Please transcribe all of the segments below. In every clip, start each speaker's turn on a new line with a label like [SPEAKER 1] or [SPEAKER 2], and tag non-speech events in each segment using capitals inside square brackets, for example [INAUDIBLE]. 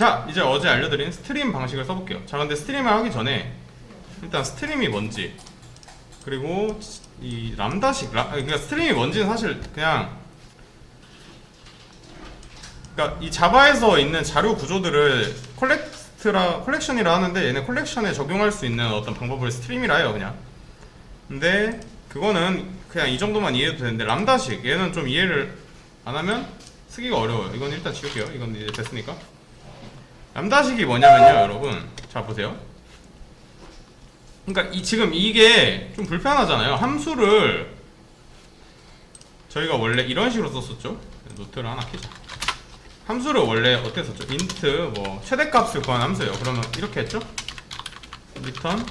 [SPEAKER 1] 자 이제 어제 알려드린 스트림 방식을 써볼게요. 자 근데 스트림을 하기 전에 일단 스트림이 뭔지 그리고 이 람다식 라, 그러니까 스트림이 뭔지는 사실 그냥 그러니까 이 자바에서 있는 자료 구조들을 콜렉트라 콜렉션이라 하는데 얘네 콜렉션에 적용할 수 있는 어떤 방법을 스트림이라 해요 그냥. 근데 그거는 그냥 이 정도만 이해해도 되는데 람다식 얘는 좀 이해를 안 하면 쓰기가 어려워요. 이건 일단 지울게요. 이건 이제 됐으니까 람다식이 뭐냐면요 여러분. 자 보세요. 그러니까 이 지금 이게 좀 불편하잖아요. 함수를 저희가 원래 이런 식으로 썼었죠? 노트를 하나 켜자. 함수를 원래 어떻게 썼죠? 인트 뭐 최대값을 구한 함수예요. 그러면 이렇게 했죠? 리턴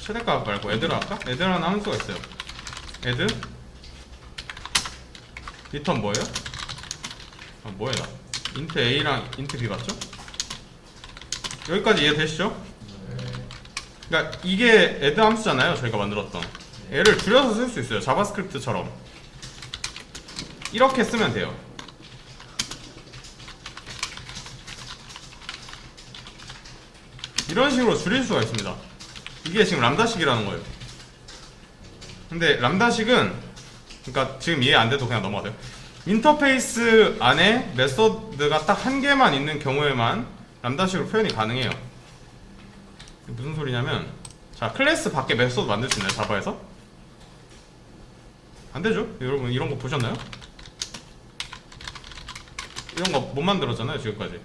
[SPEAKER 1] 최대값 말고 애들 할까? 애들하는 함수가 있어요. 애드 리턴 뭐예요? 아 뭐예요? 인트 a랑 인트 b 맞죠 여기까지 이해되시죠? 그러니까 이게 애드 함수잖아요. 저희가 만들었던. 얘를 줄여서 쓸 수 있어요. 자바스크립트처럼. 이렇게 쓰면 돼요. 이런 식으로 줄일 수가 있습니다. 이게 지금 람다식이라는 거예요. 근데 람다식은 그러니까 지금 이해 안 돼도 그냥 넘어가세요. 인터페이스 안에 메서드가 딱 한 개만 있는 경우에만 람다식으로 표현이 가능해요. 무슨 소리냐면 자 클래스 밖에 메소드 만들 수 있나요 자바에서? 안 되죠? 여러분 이런 거 보셨나요? 이런 거 못 만들었잖아요 지금까지.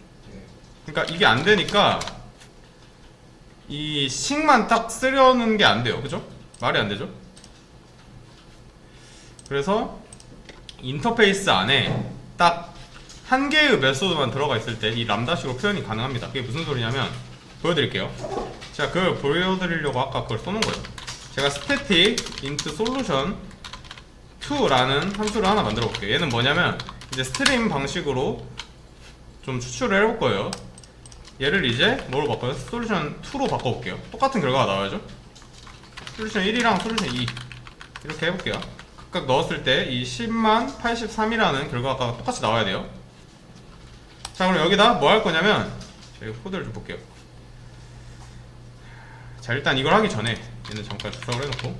[SPEAKER 1] 그러니까 이게 안 되니까 이 식만 딱 쓰려는 게 안 돼요, 그죠? 말이 안 되죠? 그래서 인터페이스 안에 딱 한 개의 메소드만 들어가 있을 때 이 람다식으로 표현이 가능합니다. 그게 무슨 소리냐면 보여드릴게요. 제가 그걸 보여드리려고 아까 그걸 써놓은 거예요. 제가 static int solution 2라는 함수를 하나 만들어 볼게요. 얘는 뭐냐면 이제 스트림 방식으로 좀 추출을 해볼 거예요. 얘를 이제 뭐로 바꿔요? 솔루션 2로 바꿔볼게요. 똑같은 결과가 나와야죠. 솔루션 1이랑 솔루션 2 이렇게 해볼게요. 각각 넣었을 때 이 10만 83이라는 결과가 똑같이 나와야 돼요. 자 그럼 여기다 뭐 할 거냐면 제가 코드를 좀 볼게요. 자 일단 이걸 하기 전에 얘는 잠깐 주석을 해놓고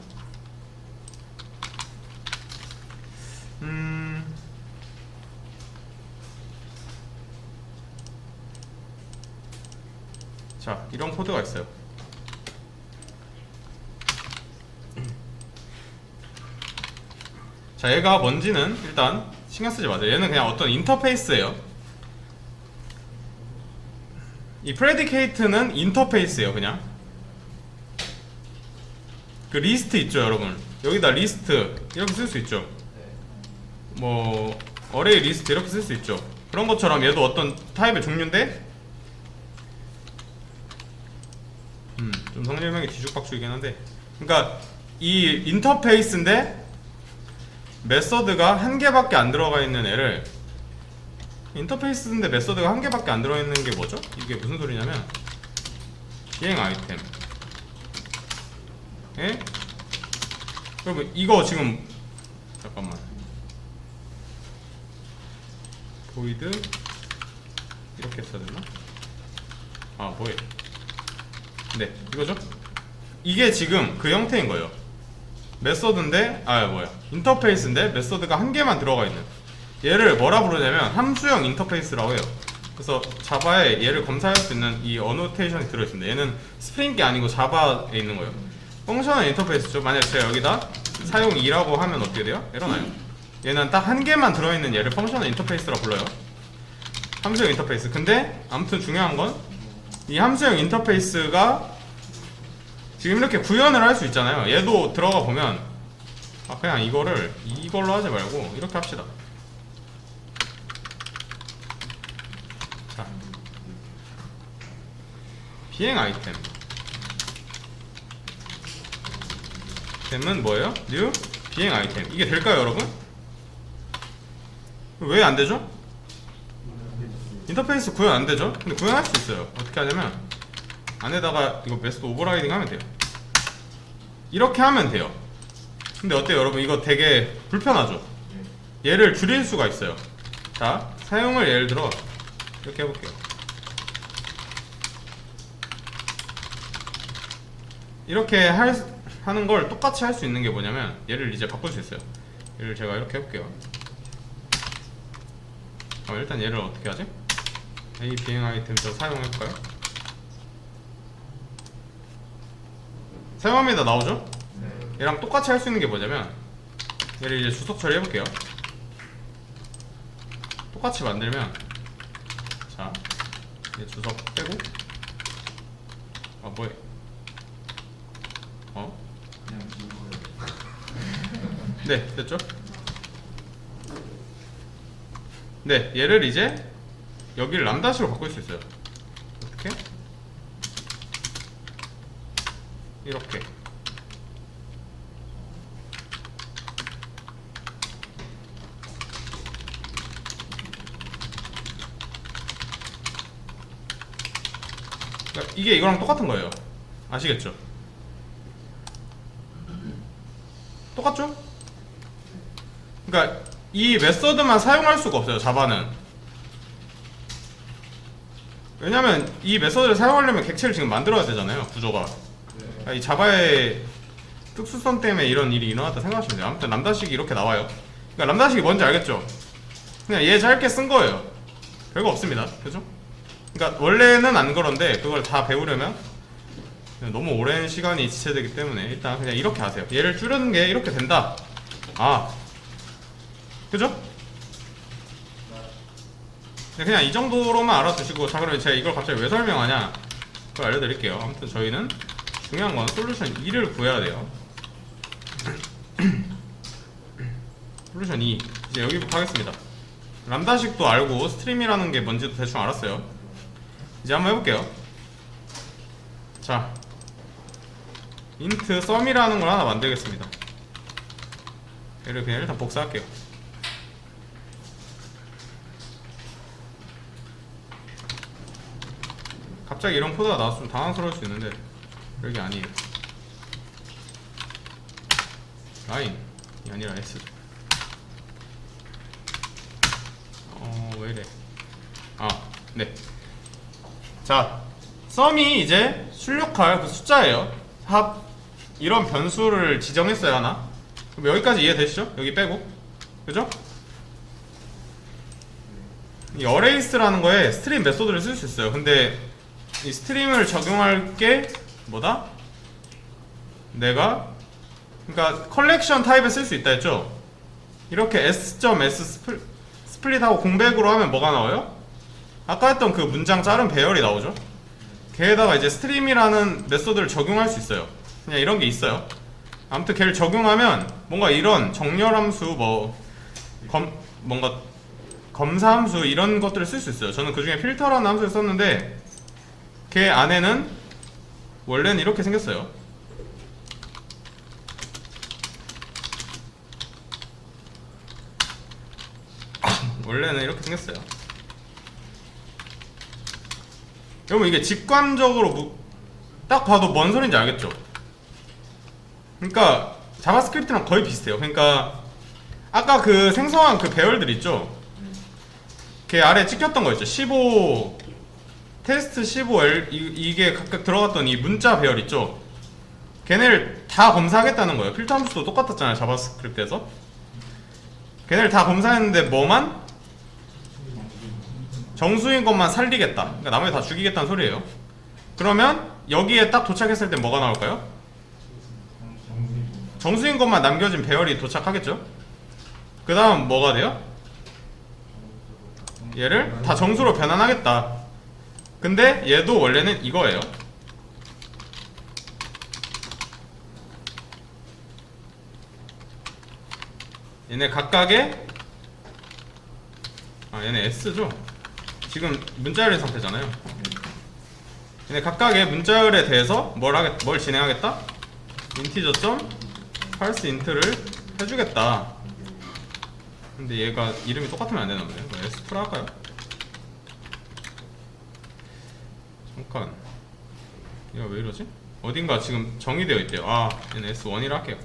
[SPEAKER 1] 음 자, 이런 코드가 있어요. 자, 얘가 뭔지는 일단 신경 쓰지 마세요. 얘는 그냥 어떤 인터페이스예요. 이 프레디케이트는 인터페이스예요, 그냥. 그 리스트 있죠, 여러분. 여기다 리스트 이렇게 쓸 수 있죠. 뭐 어레이 리스트 이렇게 쓸 수 있죠. 그런 것처럼 얘도 어떤 타입의 종류인데 음, 좀 성질명이 뒤죽박죽이긴 한데 그러니까 이 인터페이스인데 메서드가 한 개밖에 안 들어가 있는 애를 인터페이스인데 메서드가 한 개밖에 안 들어 있는 게 뭐죠? 이게 무슨 소리냐면 비행 아이템 에? 여러분 이거 지금 잠깐만 보이드 이렇게 써야 되나? 아 뭐해 네 이거죠? 이게 지금 그 형태인 거예요 메서드인데 아 뭐야 인터페이스인데 메서드가 한 개만 들어가 있는 얘를 뭐라 부르냐면 함수형 인터페이스라고 해요. 그래서 자바에 얘를 검사할 수 있는 이 어노테이션이 들어있습니다. 얘는 스프링이 아니고 자바에 있는 거예요. 펑셔널 인터페이스죠. 만약 제가 여기다 사용 2라고 하면 어떻게 돼요? 일어나요. 얘는 딱 한 개만 들어있는 얘를 펑셔널 인터페이스라 불러요. 함수형 인터페이스. 근데 아무튼 중요한 건 이 함수형 인터페이스가 지금 이렇게 구현을 할 수 있잖아요. 얘도 들어가 보면 아 그냥 이거를 이걸로 하지 말고 이렇게 합시다. 자 비행 아이템 템은 뭐예요? new 비행 아이템 이게 될까요, 여러분? 왜 안 되죠? 인터페이스 구현 안 되죠? 근데 구현할 수 있어요. 어떻게 하냐면 안에다가 이거 메스드 오버라이딩 하면 돼요. 이렇게 하면 돼요. 근데 어때요, 여러분? 이거 되게 불편하죠? 얘를 줄일 수가 있어요. 자, 사용을 예를 들어 이렇게 해볼게요 이렇게 할, 하는 걸 똑같이 할 수 있는 게 뭐냐면 얘를 이제 바꿀 수 있어요 얘를 제가 이렇게 해볼게요 어, 일단 얘를 어떻게 하지? A 비행 아이템을 사용할까요? 사용합니다 나오죠? 네. 얘랑 똑같이 할 수 있는 게 뭐냐면 얘를 이제 주석 처리해볼게요 똑같이 만들면 얘 주석 빼고 아 뭐해? 어?
[SPEAKER 2] 그냥.
[SPEAKER 1] 네, 됐죠? 네, 얘를 이제 여기를 람다시로 바꿀 수 있어요. 어떻게? 이렇게. 그러니까 이게 이거랑 똑같은 거예요. 아시겠죠? 똑같죠? 그러니까 이 메서드만 사용할 수가 없어요. 자바는. 왜냐면 이 메서드를 사용하려면 객체를 지금 만들어야 되잖아요. 구조가. 그러니까 이 자바의 특수성 때문에 이런 일이 일어났다 생각하시면 돼요. 아무튼 람다식이 이렇게 나와요. 그러니까 람다식이 뭔지 알겠죠? 그냥 얘 짧게 쓴 거예요. 별거 없습니다. 그죠? 그러니까 원래는 안 그런데 그걸 다 배우려면 너무 오랜 시간이 지체되기 때문에 일단 그냥 이렇게 하세요. 얘를 줄이는 게 이렇게 된다. 아, 그죠? 네, 그냥 이 정도로만 알아두시고 자 그러면 제가 이걸 갑자기 왜 설명하냐 그걸 알려드릴게요. 아무튼 저희는 중요한 건 솔루션 2를 구해야 돼요. [CLEARS THROAT] 솔루션 2 이제 여기부터 하겠습니다. 람다식도 알고 스트림이라는 게 뭔지도 대충 알았어요. 이제 한번 해볼게요. 자, 인트 썸이라는 걸 하나 만들겠습니다. 얘를 그냥 일단 복사할게요. 갑자기 이런 코드가 좀 당황스러울 수 있는데 그게 아니에요. 라인이 아니라 S. 어, 왜 이래? 아, 네. 자, 썸이 이제 출력할 그 숫자예요. 합 이런 변수를 지정했어요 하나. 그럼 여기까지 이해되시죠? 여기 빼고, 그죠? 이 어레이스라는 거에 스트림 메소드를 쓸 수 있어요. 근데 이 스트림을 적용할 게 뭐다? 내가 그러니까 컬렉션 타입에 쓸 수 있다 했죠. 이렇게 s.s 스플, 스플릿하고 공백으로 하면 뭐가 나와요? 아까 했던 그 문장 자른 배열이 나오죠. 걔에다가 이제 스트림이라는 메소드를 적용할 수 있어요. 그냥 이런 게 있어요. 아무튼 걔를 적용하면 뭔가 이런 정렬함수 뭐 검, 뭔가 검사함수 이런 것들을 쓸 수 있어요. 저는 그 중에 필터라는 함수를 썼는데 걔 안에는 원래는 이렇게 생겼어요. [CLEARS THROAT] 원래는 이렇게 생겼어요. 여러분 이게 직관적으로 무- 딱 봐도 뭔 소린지 알겠죠? 그러니까 자바스크립트랑 거의 비슷해요. 그러니까 아까 그 생성한 그 배열들 있죠? 걔 아래 찍혔던 거 있죠? 15 테스트 15L 이, 이게 각각 들어갔던 이 문자 배열 있죠? 걔네를 다 검사하겠다는 거예요. 필터 함수도 똑같았잖아요. 자바스크립트에서. 걔네를 다 검사했는데 뭐만 정수인 것만 살리겠다. 그러니까 나머지 다 죽이겠다는 소리예요. 그러면 여기에 딱 도착했을 때 뭐가 나올까요? 정수인 것만 남겨진 배열이 도착하겠죠? 그 다음 뭐가 돼요? 얘를 다 정수로 변환하겠다. 근데 얘도 원래는 이거예요. 얘네 각각의 아 얘네 S죠? 지금 문자열의 상태잖아요. 얘네 각각의 문자열에 대해서 뭘 하겠 뭘 진행하겠다? 인티저 점 parse int를 해주겠다. 근데 얘가 이름이 똑같으면 안 되나 보네. 뭐 S 풀 할까요? 잠깐. 얘가 왜 이러지? 어딘가 지금 정의되어 있대요. 아, 얘는 S1이라 할게요.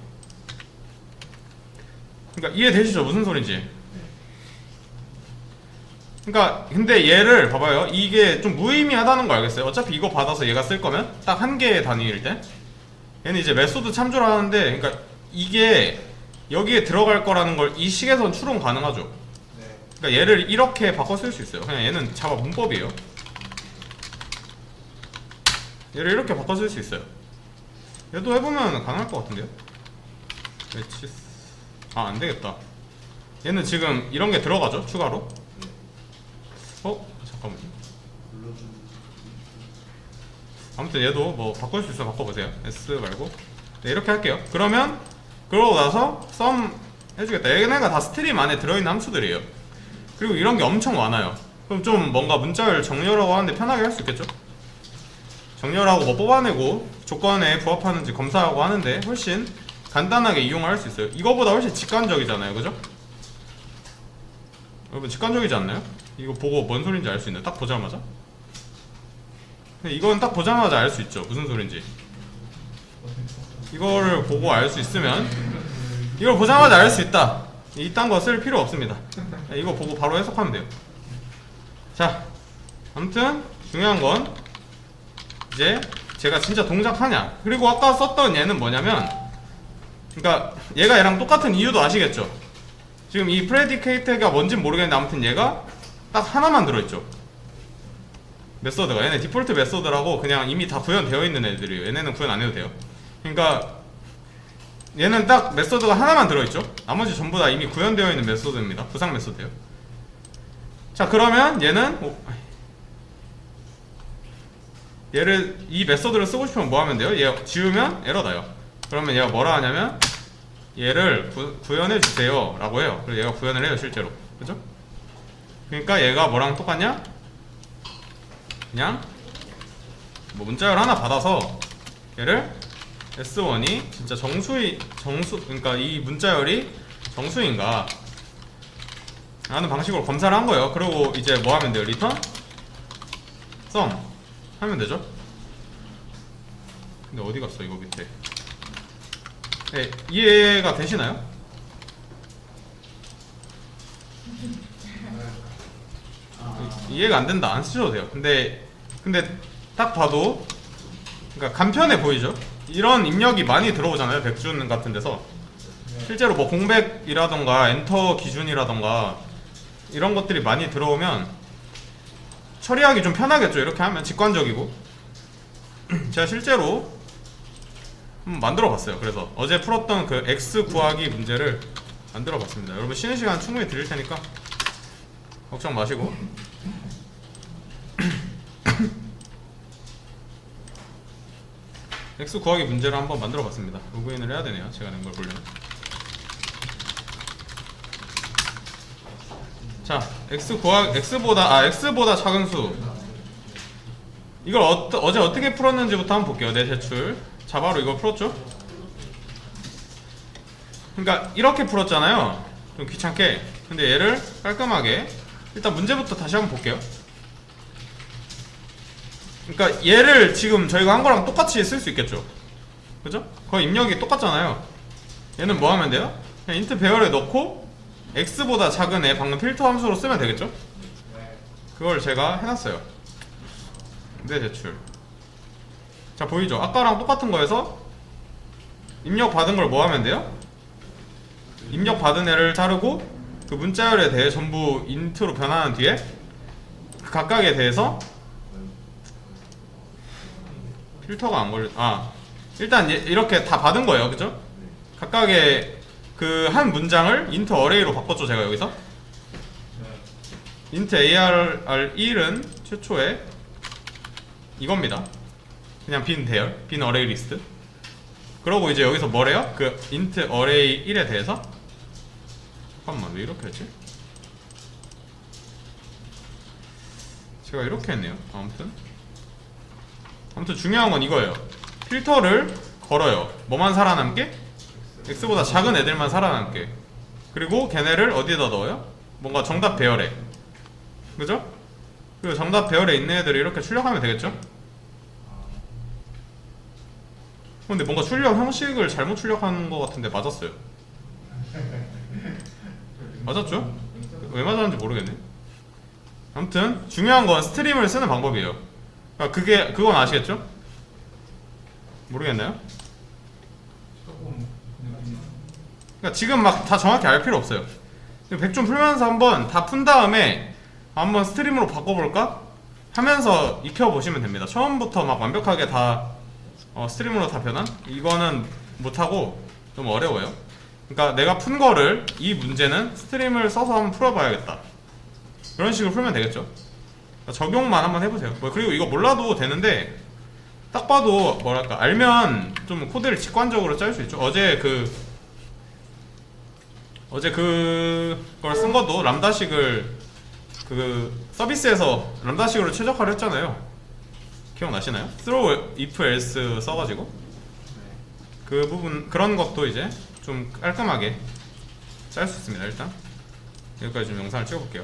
[SPEAKER 1] 그러니까 이해되시죠? 무슨 소린지? 그러니까 근데 얘를 봐봐요. 이게 좀 무의미하다는 거 알겠어요? 어차피 이거 받아서 얘가 쓸 거면 딱 한 개의 단위일 때 얘는 이제 메소드 참조를 하는데 그러니까 이게 여기에 들어갈 거라는 걸 이 식에선 추론 가능하죠.
[SPEAKER 2] 네.
[SPEAKER 1] 그러니까 얘를 이렇게 바꿔 쓸 수 있어요. 그냥 얘는 자바 문법이에요. 얘를 이렇게 바꿔 쓸 수 있어요. 얘도 해보면 가능할 것 같은데요? 아 안되겠다. 얘는 지금 이런 게 들어가죠? 추가로? 어? 잠깐만요.
[SPEAKER 2] 불러주는
[SPEAKER 1] 아무튼 얘도 뭐 바꿀 수 있으면 바꿔보세요. S 말고. 네, 이렇게 할게요. 그러면 그러고 나서 썸 해주겠다. 얘네가 다 스트림 안에 들어있는 함수들이에요. 그리고 이런 게 엄청 많아요. 그럼 좀 뭔가 문자를 정렬하고 하는데 편하게 할 수 있겠죠? 정렬하고 뭐 뽑아내고 조건에 부합하는지 검사하고 하는데 훨씬 간단하게 이용할 수 있어요. 이거보다 훨씬 직관적이잖아요. 그죠? 여러분 직관적이지 않나요? 이거 보고 뭔 소린지 알 수 있나요? 딱 보자마자? 이건 딱 보자마자 알 수 있죠. 무슨 소린지. 이거를 보고 알 수 있으면 이걸 보자마자 알 수 있다. 이딴 거 쓸 필요 없습니다. 이거 보고 바로 해석하면 돼요. 자, 아무튼 중요한 건 이제 제가 진짜 동작하냐. 그리고 아까 썼던 얘는 뭐냐면, 그러니까 얘가 얘랑 똑같은 이유도 아시겠죠? 지금 이 프레디케이트가 뭔진 모르겠는데 아무튼 얘가 딱 하나만 들어있죠. 메소드가 얘네 디폴트 메소드라고 그냥 이미 다 구현되어 있는 애들이에요. 얘네는 구현 안 해도 돼요. 그러니까 얘는 딱 메소드가 하나만 들어있죠. 나머지 전부 다 이미 구현되어 있는 메소드입니다. 부상 메소드예요. 자 그러면 얘는 오, 얘를 이 메소드를 쓰고 싶으면 뭐 하면 돼요? 얘 지우면 에러 나요. 그러면 얘가 뭐라 하냐면 얘를 구, 구현해 주세요 라고 해요. 그래서 얘가 구현을 해요 실제로. 그죠? 그러니까 얘가 뭐랑 똑같냐? 그냥 뭐 문자열 하나 받아서 얘를 S1이 진짜 정수이 정수 그러니까 이 문자열이 정수인가 라는 방식으로 검사를 한 거예요. 그리고 이제 뭐 하면 돼요? 리턴 썸 하면 되죠. 근데 어디 갔어 이거 밑에? 네, 이해가 되시나요? 이해가 안 된다 안 쓰셔도 돼요. 근데 근데 딱 봐도 그러니까 간편해 보이죠? 이런 입력이 많이 들어오잖아요. 백준 같은 데서 실제로 뭐 공백이라던가 엔터 기준이라던가 이런 것들이 많이 들어오면 처리하기 좀 편하겠죠. 이렇게 하면 직관적이고 [CLEARS THROAT] 제가 실제로 만들어 봤어요. 그래서 어제 풀었던 그 x 구하기 문제를 만들어 봤습니다. 여러분 쉬는 시간 충분히 드릴 테니까 걱정 마시고 [COUGHS] x 구하기 문제를 한번 만들어 봤습니다. 로그인을 해야 되네요. 제가 낸 걸 보려면. 자, x 구하 x보다 아 x보다 작은 수. 이걸 어, 어제 어떻게 풀었는지부터 한번 볼게요. 내 제출. 자바로 이걸 풀었죠? 그러니까 이렇게 풀었잖아요. 좀 귀찮게. 근데 얘를 깔끔하게 일단 문제부터 다시 한번 볼게요. 그러니까 얘를 지금 저희가 한 거랑 똑같이 쓸 수 있겠죠. 그죠? 거의 입력이 똑같잖아요. 얘는 뭐 하면 돼요? 그냥 인트 배열에 넣고 x보다 작은 애 방금 필터 함수로 쓰면 되겠죠? 그걸 제가 해놨어요. 네 제출. 자 보이죠? 아까랑 똑같은 거에서 입력 받은 걸 뭐 하면 돼요? 입력 받은 애를 자르고 그 문자열에 대해 전부 인트로 변환한 뒤에 그 각각에 대해서 필터가 안 걸려. 아 일단 얘- 이렇게 다 받은 거예요, 그죠? 각각의 그 한 문장을 인트 어레이로 바꿨죠, 제가 여기서. 인트 ARR1은 최초에 이겁니다. 그냥 빈 대열, 빈 어레이 리스트. 그러고 이제 여기서 뭐래요? 그 인트 어레이 1에 대해서 잠깐만 왜 이렇게 했지? 제가 이렇게 했네요. 아무튼 아무튼 중요한 건 이거예요. 필터를 걸어요. 뭐만 살아남게? x보다 작은 애들만 살아남게. 그리고 걔네를 어디에다 넣어요? 뭔가 정답 배열에. 그죠? 그리고 정답 배열에 있는 애들을 이렇게 출력하면 되겠죠? 근데 뭔가 출력 형식을 잘못 출력한 것 같은데 맞았어요. 맞았죠? 왜 맞았는지 모르겠네. 아무튼 중요한 건 스트림을 쓰는 방법이에요. 그러니까 그게 그건 아시겠죠? 모르겠나요? 그러니까 지금 막 다 정확히 알 필요 없어요. 100좀 풀면서 한번 다 푼 다음에 한번 스트림으로 바꿔볼까? 하면서 익혀보시면 됩니다. 처음부터 막 완벽하게 다 어, 스트림으로 다 변한? 이거는 못하고 좀 어려워요. 그러니까 내가 푼 거를 이 문제는 스트림을 써서 한번 풀어봐야겠다. 그런 식으로 풀면 되겠죠. 그러니까 적용만 한번 해보세요. 뭐 그리고 이거 몰라도 되는데 딱 봐도 뭐랄까 알면 좀 코드를 직관적으로 짤 수 있죠. 어제 그 어제 그걸 쓴 것도 람다식을 그 서비스에서 람다식으로 최적화를 했잖아요. 기억나시나요? throw if else 써가지고 그 부분 그런 것도 이제 좀 깔끔하게 짤 수 있습니다. 일단 여기까지 좀 영상을 찍어볼게요.